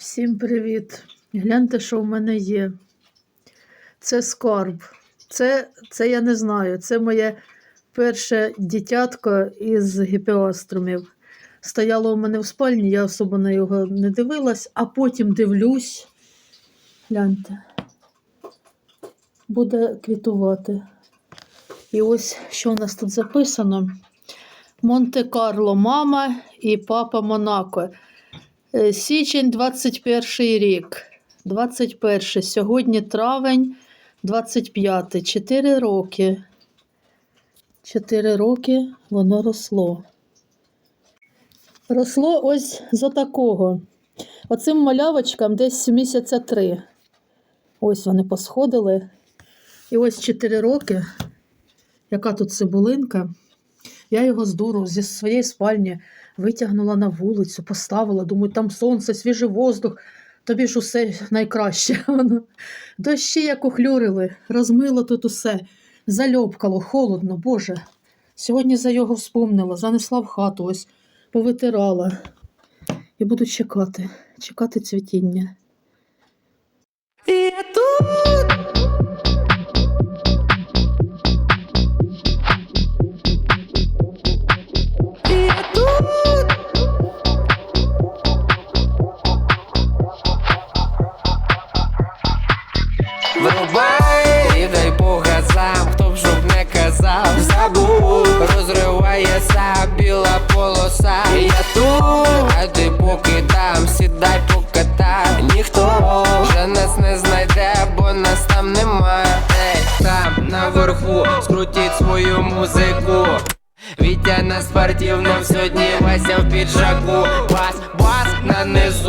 Всім привіт! Гляньте, що в мене є. Це скарб. Це, це я не знаю. Це моє перше дитятко із гіпіаструмів. Стояло у мене в спальні, я особо на його не дивилась, а потім дивлюсь. Гляньте. Буде квітувати. І ось що у нас тут записано: Монте-Карло, мама і папа Монако. Е, Січень 21 рік. 21. Сьогодні травень 25. 4 роки. 4 роки воно росло. Росло ось з отакого. Оцим малявочкам десь місяця три. Ось вони посходили. І ось 4 роки. Яка тут цибулинка. Я його з дуру зі своєї спальні витягнула на вулицю, поставила. Думаю, там сонце, свіжий воздух, тобі ж усе найкраще. Дощі як ухлюрили, розмило тут усе, зальопкало, холодно, Боже. Сьогодні за його вспомнила, занесла в хату, ось повитирала. І буду чекати, чекати цвітіння. І тут. Врубай і дай по газам, хто б щоб не казав, забув, розривається біла полоса. Я тут, а ти поки там, сідай покатай. Ніхто вже нас не знайде, бо нас там немає. Там наверху, скрутіть свою музику. Вітя на спортивном сьогодні Вася в піджаку Бас, бас на низу,